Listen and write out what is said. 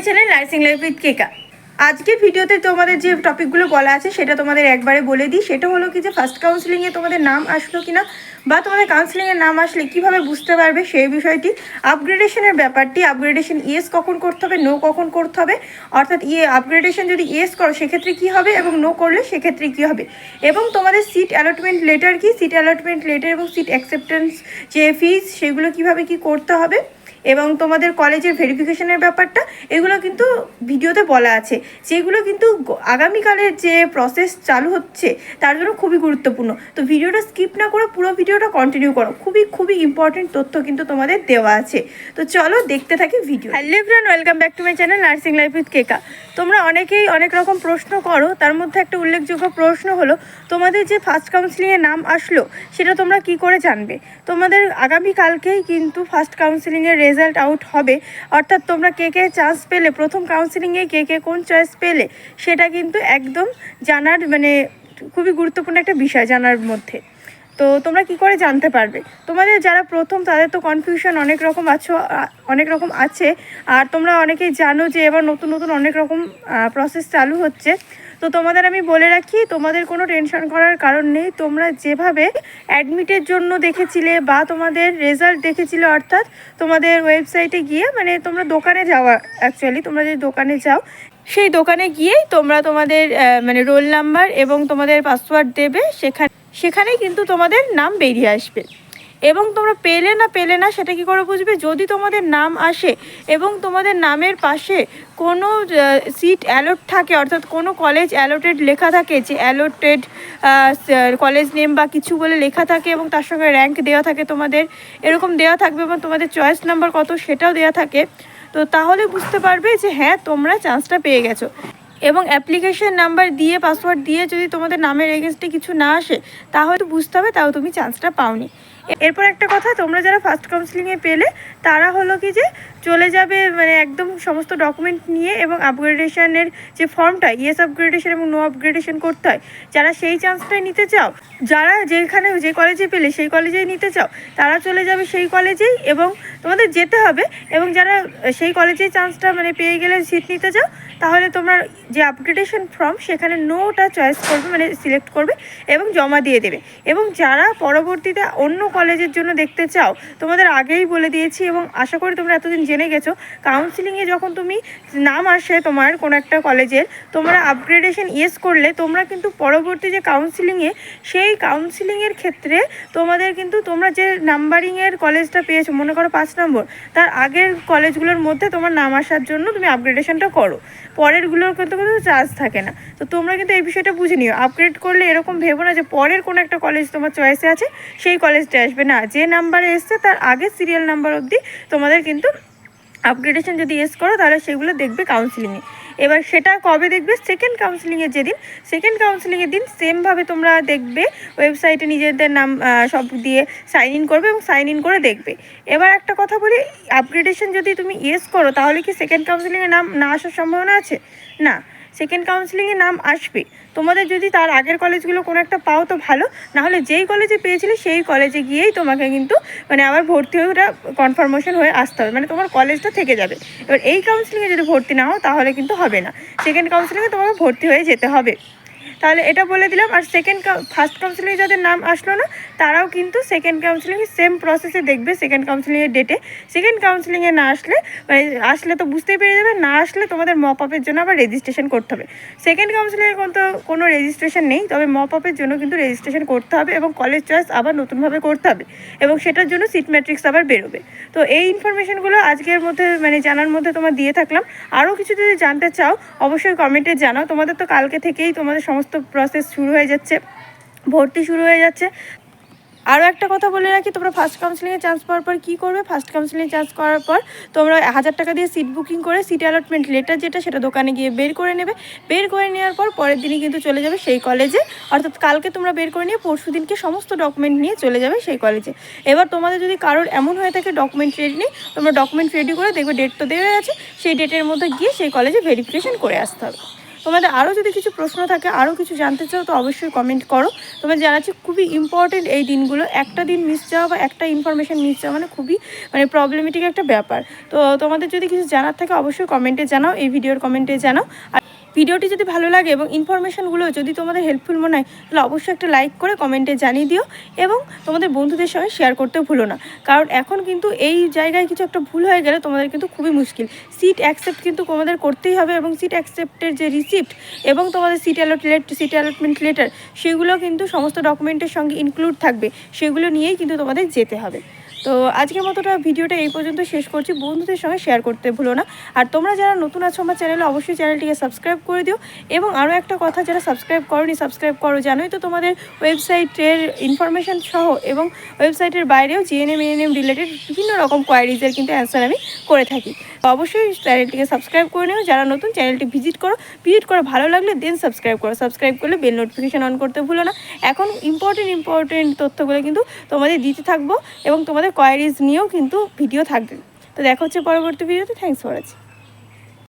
My channel nursing life with Keka. আজকে ভিডিওতে তোমাদের যে টপিকগুলো বলা আছে, সেটা তোমাদের একবারে বলে দিই। সেটা হলো কি যে ফার্স্ট কাউন্সিলিংয়ে তোমাদের নাম আসলো কিনা, বা তোমাদের কাউন্সিলিংয়ের নাম আসলে কীভাবে বুঝতে পারবে সেই বিষয়টি আপগ্রেডেশনের ব্যাপারটি আপগ্রেডেশন ইয়েস কখন করতে হবে নো কখন করতে হবে, অর্থাৎ ইয়ে আপগ্রেডেশন যদি ইয়েস করো, সেক্ষেত্রে কী হবে এবং নো করলে সেক্ষেত্রে কী হবে? এবং তোমাদের সিট অ্যালটমেন্ট লেটার কি? সিট অ্যালটমেন্ট লেটার এবং সিট অ্যাকসেপ্টেন্স যে ফিজ সেগুলো কীভাবে কি করতে হবে? এবং তোমাদের কলেজের ভেরিফিকেশনের ব্যাপারটা, এগুলো কিন্তু ভিডিওতে বলা আছে। যেগুলো কিন্তু আগামীকালের যে প্রসেস চালু হচ্ছে, তার জন্য খুবই গুরুত্বপূর্ণ। তো ভিডিওটা স্কিপ না করে পুরো ভিডিওটা কন্টিনিউ করো। খুবই খুবই ইম্পর্টেন্ট তথ্য কিন্তু তোমাদের দেওয়া আছে। তো চলো দেখতে থাকি video hello friend welcome back to my channel nursing life with Keka তোমরা অনেকেই অনেক রকম প্রশ্ন করো, তার মধ্যে একটা উল্লেখযোগ্য প্রশ্ন হলো, তোমাদের যে ফার্স্ট কাউন্সিলিংয়ের নাম আসলো, সেটা তোমরা কি করে জানবে? তোমাদের আগামীকালকেই কিন্তু ফার্স্ট কাউন্সিলিংয়ের রেজাল্ট আউট হবে। অর্থাৎ তোমরা কে কে চান্স পেলে, প্রথম কাউন্সিলিংয়ে কে কে কোন চয়েস পেলে, সেটা কিন্তু একদম জানার মানে খুবই গুরুত্বপূর্ণ একটা বিষয় জানার মধ্যে। তো তোমরা কি করে জানতে পারবে? তোমাদের যারা প্রথম, তাদের তো কনফিউশন অনেক রকম আছো অনেক রকম আছে। আর তোমরা অনেকেই জানো যে এবার নতুন নতুন অনেক রকম প্রসেস চালু হচ্ছে। তো তোমাদের আমি বলে রাখি, তোমাদের কোনো টেনশন করার কারণ নেই। তোমরা যেভাবে অ্যাডমিটের জন্য দেখেছিলে বা তোমাদের রেজাল্ট দেখেছিলে, অর্থাৎ তোমাদের ওয়েবসাইটে গিয়ে মানে তোমরা দোকানে যাওয়া অ্যাকচুয়ালি তোমরা যদি দোকানে যাও, সেই দোকানে গিয়েই তোমরা তোমাদের মানে রোল নাম্বার এবং তোমাদের পাসওয়ার্ড দেবে। সেখানে সেখানেই কিন্তু তোমাদের নাম বেরিয়ে আসবে। এবং তোমরা পেলে না পেলে না সেটা কি করে বুঝবে? যদি তোমাদের নাম আসে এবং তোমাদের নামের পাশে কোনো সিট অ্যালট থাকে, অর্থাৎ কোনো কলেজ অ্যালোটেড লেখা থাকে, যে অ্যালোটেড কলেজ নেম বা কিছু বলে লেখা থাকে এবং তার সঙ্গে র্যাঙ্ক দেওয়া থাকে তোমাদের, এরকম দেওয়া থাকবে এবং তোমাদের চয়েস নাম্বার কত সেটাও দেওয়া থাকে, তো তাহলে বুঝতে পারবে যে হ্যাঁ তোমরা চান্সটা পেয়ে গেছো। এবং অ্যাপ্লিকেশন নাম্বার দিয়ে পাসওয়ার্ড দিয়ে যদি তোমাদের নামের এগেনস্টে কিছু না আসে, তাহলে বুঝতে হবে, তাও তুমি চান্সটা পাওনি। এরপর একটা কথা, তোমরা যারা ফার্স্ট কাউন্সিলিংয়ে পেলে, তারা হলো কি যে চলে যাবে মানে একদম সমস্ত ডকুমেন্ট নিয়ে এবং আপগ্রেডেশনের যে ফর্মটা ইয়েস আপগ্রেডেশন এবং নো আপগ্রেডেশন করতে হয়। যারা সেই চান্সটাই নিতে চাও, যারা যেখানে যে কলেজে পেলে, সেই কলেজেই নিতে চাও, তারা চলে যাবে সেই কলেজেই এবং তোমাদের যেতে হবে এবং যারা সেই কলেজেই চান্সটা মানে পেয়ে গেলে সিট নিতে চাও, তাহলে তোমরা যে আপগ্রেডেশন ফর্ম সেখানে নোটা চয়েস করবে মানে সিলেক্ট করবে এবং জমা দিয়ে দেবে। এবং যারা পরবর্তীতে অন্য কলেজের জন্য দেখতে চাও, তোমাদের আগেই বলে দিয়েছি এবং আশা করি তোমরা এতদিন জেনে গেছো কাউন্সিলিংয়ে যখন তুমি নাম আসে তোমার কোনো একটা কলেজের, তোমরা আপগ্রেডেশন ইয়েস করলে তোমরা কিন্তু পরবর্তী যে কাউন্সিলিংয়ে সেই কাউন্সিলিংয়ের ক্ষেত্রে তোমাদের কিন্তু তোমরা যে নাম্বারিংয়ের কলেজটা পেয়েছ, মনে করো পাঁচ নম্বর, তার আগের কলেজগুলোর মধ্যে তোমার নাম আসার জন্য তুমি আপগ্রেডেশনটা করো, পরেরগুলোর কিন্তু কোনো চার্জ থাকে না। তো তোমরা কিন্তু এই বিষয়টা বুঝে নিও আপগ্রেড করলে এরকম ভেবো না যে পরের কোনো একটা কলেজ তোমার চয়েসে আছে, সেই কলেজটা আসবে না। যে নাম্বারে এসছে, তার আগে সিরিয়াল নাম্বার অবধি তোমাদের কিন্তু আপগ্রেডেশন যদি এস করো, তাহলে সেগুলো দেখবে কাউন্সিলিংয়ে এবার সেটা কবে দেখবে? সেকেন্ড কাউন্সিলিংয়ের যেদিন। সেকেন্ড কাউন্সিলিংয়ের দিন সেমভাবে তোমরা দেখবে ওয়েবসাইটে নিজেদের নাম সব দিয়ে সাইন ইন করবে এবং সাইন ইন করে দেখবে। এবার একটা কথা বলি আপগ্রেডেশন যদি তুমি ইয়েস করো, তাহলে কি সেকেন্ড কাউন্সিলিংয়ের নাম, না আসার সম্ভাবনা আছে? না। সেকেন্ড কাউন্সিলিংয়ে নাম আসবে। তোমাদের যদি তার আগের কলেজগুলো কোনো একটা পাও তো ভালো, নাহলে যেই কলেজে পেয়েছিলে সেই কলেজে গিয়েই তোমাকে কিন্তু মানে আবার ভর্তি হয়ে ওটা কনফার্মেশন হয়ে আসতে হবে। মানে তোমার কলেজটা থেকে যাবে। এবার এই কাউন্সিলিংয়ে যদি ভর্তি না হও, তাহলে কিন্তু হবে না। সেকেন্ড কাউন্সিলিংয়ে তোমাকে ভর্তি হয়ে যেতে হবে। তাহলে এটা বলে দিলাম, আর সেকেন্ড ফার্স্ট কাউন্সিলিংয়ে যাদের নাম আসলো না, তারাও কিন্তু সেকেন্ড কাউন্সিলিংয়ে সেম প্রসেসে দেখবে সেকেন্ড কাউন্সিলিংয়ের ডেটে সেকেন্ড কাউন্সিলিংয়ে না আসলে মানে আসলে তো বুঝতেই পেরে যাবে, না আসলে তোমাদের মপ আপের জন্য আবার রেজিস্ট্রেশন করতে হবে। সেকেন্ড কাউন্সিলিংয়ে কিন্তু কোনো রেজিস্ট্রেশন নেই, তবে মপ আপের জন্য কিন্তু রেজিস্ট্রেশন করতে হবে এবং কলেজ চয়েস আবার নতুনভাবে করতে হবে এবং সেটার জন্য সিট ম্যাট্রিক্স আবার বেরোবে। তো এই ইনফরমেশনগুলো আজকের মধ্যে মানে জানার মধ্যে তোমার দিয়ে থাকলাম। আরও কিছু যদি জানতে চাও, অবশ্যই কমেন্টে জানাও। তোমাদের তো কালকে থেকেই তোমাদের সমস্ত প্রসেস শুরু হয়ে যাচ্ছে। ভর্তি শুরু হয়ে যাচ্ছে। আরও একটা কথা বলে রাখি, তোমরা ফার্স্ট কাউন্সিলিংয়ে চান্স পাওয়ার পর কী করবে? ফার্স্ট কাউন্সিলিংয়ে চান্স করার পর তোমরা হাজার টাকা দিয়ে সিট বুকিং করে সিট অ্যালটমেন্ট লেটার যেটা, সেটা দোকানে গিয়ে বের করে নেবে। বের করে নেওয়ার পর পরের দিনই কিন্তু চলে যাবে সেই কলেজে অর্থাৎ কালকে তোমরা বের করে নিয়ে পরশু দিনকে সমস্ত ডকুমেন্ট নিয়ে চলে যাবে সেই কলেজে এবার তোমাদের যদি কারোর এমন হয়ে থাকে ডকুমেন্ট রেডি নেই তোমরা ডকুমেন্ট রেডি করে দেখবে ডেট তো দেওয়া আছে, সেই ডেটের মধ্যে গিয়ে সেই কলেজে ভেরিফিকেশন করে আসতে হবে। তোমাদের আরও যদি কিছু প্রশ্ন থাকে, আরও কিছু জানতে চাও, তো অবশ্যই কমেন্ট করো। তোমাদের জানাচ্ছি খুবই ইম্পর্টেন্ট এই দিনগুলো। একটা দিন মিস যাওয়া বা একটা ইনফরমেশান মিস যাওয়া মানে খুবই মানে প্রবলেমেটিক একটা ব্যাপার। তো তোমাদের যদি কিছু জানার থাকে, অবশ্যই কমেন্টে জানাও, এই ভিডিওর কমেন্টে জানাও। ভিডিওটি যদি ভালো লাগে এবং ইনফরমেশনগুলো যদি তোমাদের হেল্পফুল মনে হয়, তাহলে অবশ্যই একটা লাইক করে কমেন্টে জানিয়ে দিও এবং তোমাদের বন্ধুদের সঙ্গে শেয়ার করতেও ভুলো না। কারণ এখন কিন্তু এই জায়গায় কিছু একটা ভুল হয়ে গেলে তোমাদের কিন্তু খুবই মুশকিল। সিট অ্যাকসেপ্ট কিন্তু তোমাদের করতেই হবে এবং সিট অ্যাকসেপ্টের যে রিসিপ্ট এবং তোমাদের seat allot seat allotment letter সেগুলো কিন্তু সমস্ত ডকুমেন্টের সঙ্গে ইনক্লুড থাকবে। সেগুলো নিয়েই কিন্তু তোমাদের যেতে হবে। তো আজকের মতোটা ভিডিওটা এই পর্যন্ত শেষ করছি। বন্ধুদের সঙ্গে শেয়ার করতে ভুলো না। আর তোমরা যারা নতুন আছো আমার চ্যানেলে অবশ্যই চ্যানেলটিকে সাবস্ক্রাইব করে দিও। এবং আরও একটা কথা, যারা সাবস্ক্রাইব করোনি সাবস্ক্রাইব করো। জানোই তো তোমাদের ওয়েবসাইটের ইনফরমেশন সহ এবং ওয়েবসাইটের বাইরেও জিএনএম এএনএম রিলেটেড বিভিন্ন রকম কোয়ারিজের কিন্তু অ্যান্সার আমি করে থাকি। অবশ্যই চ্যানেলটিকে সাবস্ক্রাইব করে নিও। যারা নতুন চ্যানেলটি ভিজিট করো। ভিজিট করে ভালো লাগলে দেন সাবস্ক্রাইব করো। সাবস্ক্রাইব করলে বেল নোটিফিকেশন অন করতে ভুলো না। এখন ইম্পর্টেন্ট ইম্পর্টেন্ট তথ্যগুলো কিন্তু তোমাদের দিতে থাকব এবং তোমাদের কোয়ারিজ নিয়েও কিন্তু ভিডিও থাকবে। তো দেখা হচ্ছে পরবর্তী ভিডিওতে থ্যাংকস ফর ওয়াচিং